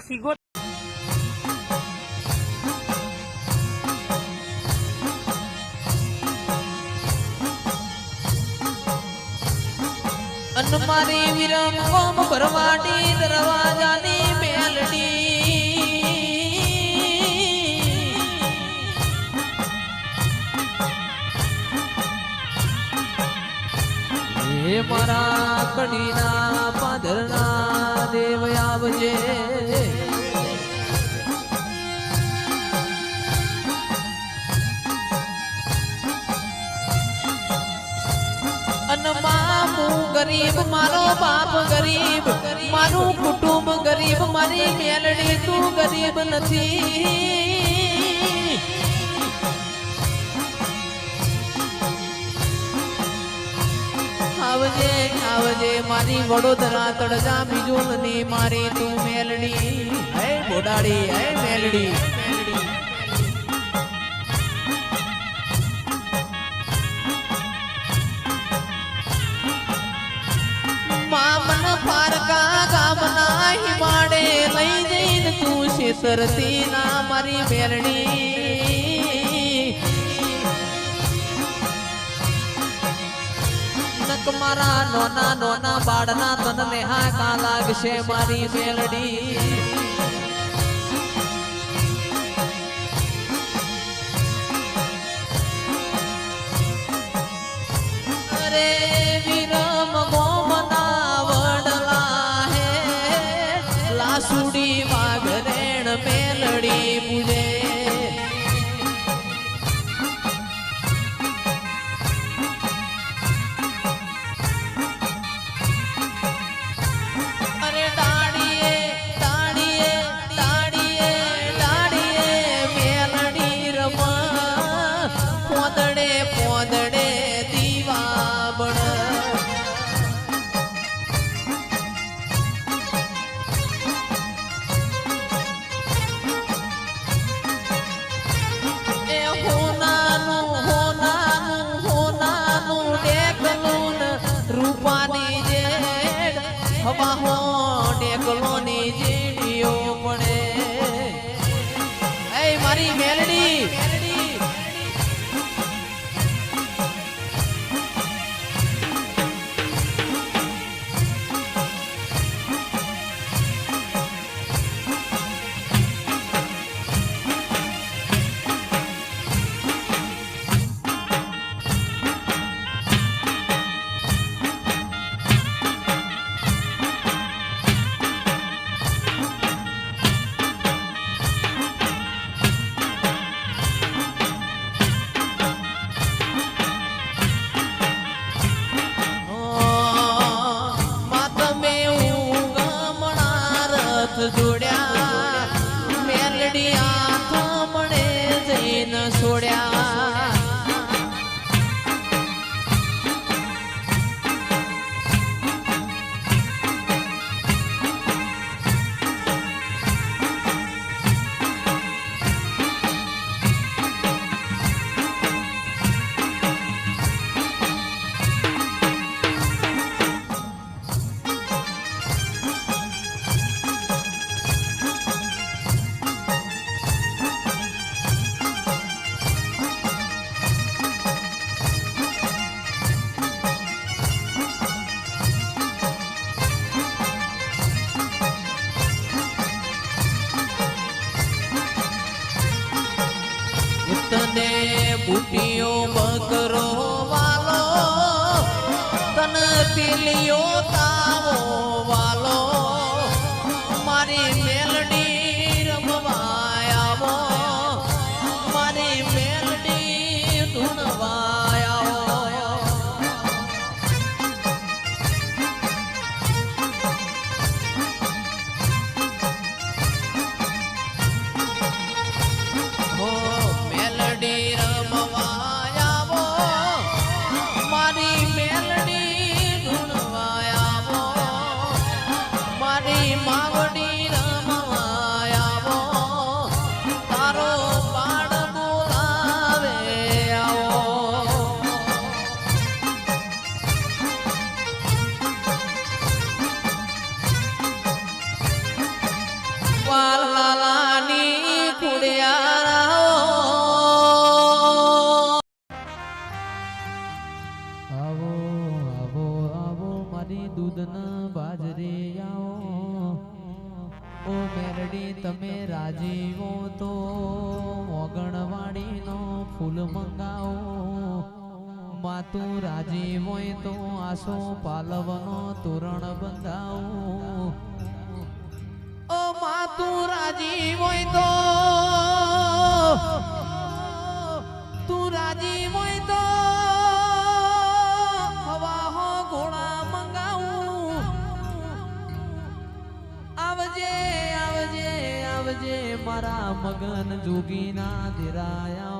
આ સિગો અન મારી વિરમ કોમ ભરવાડી દરવાજાની મેલડી હે મારા કડીના પાદરના દેવ આવજે. ગરીબ, મારો બાપ ગરીબ, મારું કુટુંબ ગરીબ, મારી મેલડી તું ગરીબ નથી. આવજે આવજે મારી વડોદરા તળજા બીજું નથી. મારી તું મેલડી, હે બોડાડી હે મેલડી. તું શેતરતી ના મારી મેરણી મારા નોના નોના બાળના તન હા કા લાગશે મારી મેલડી હવા હો તને બુટિયો બકરો વાલો તને પીલિયો તાવો મેરડી તમે રાજીવો તો ઓગણવાડીનો ફૂલ મંગાવો. માતું રાજી હોય તો આસો પાલવનો તોરણ બંધાવો. ઓ માતું રાજી હોય તો તું રાજી હોય તો મગન જોગીના દેરાયાઓના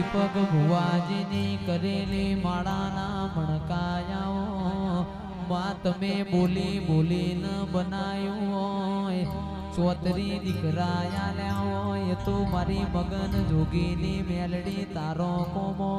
દીપક ભુવાજીની કરેલી માળાના મણકાયાઓ માં તમે બોલી બોલી ન બનાયું હોય. ચોતરી દીકરા આલ્યા હોય તો મારી મગન જોગીની મેલડી તારો કોમો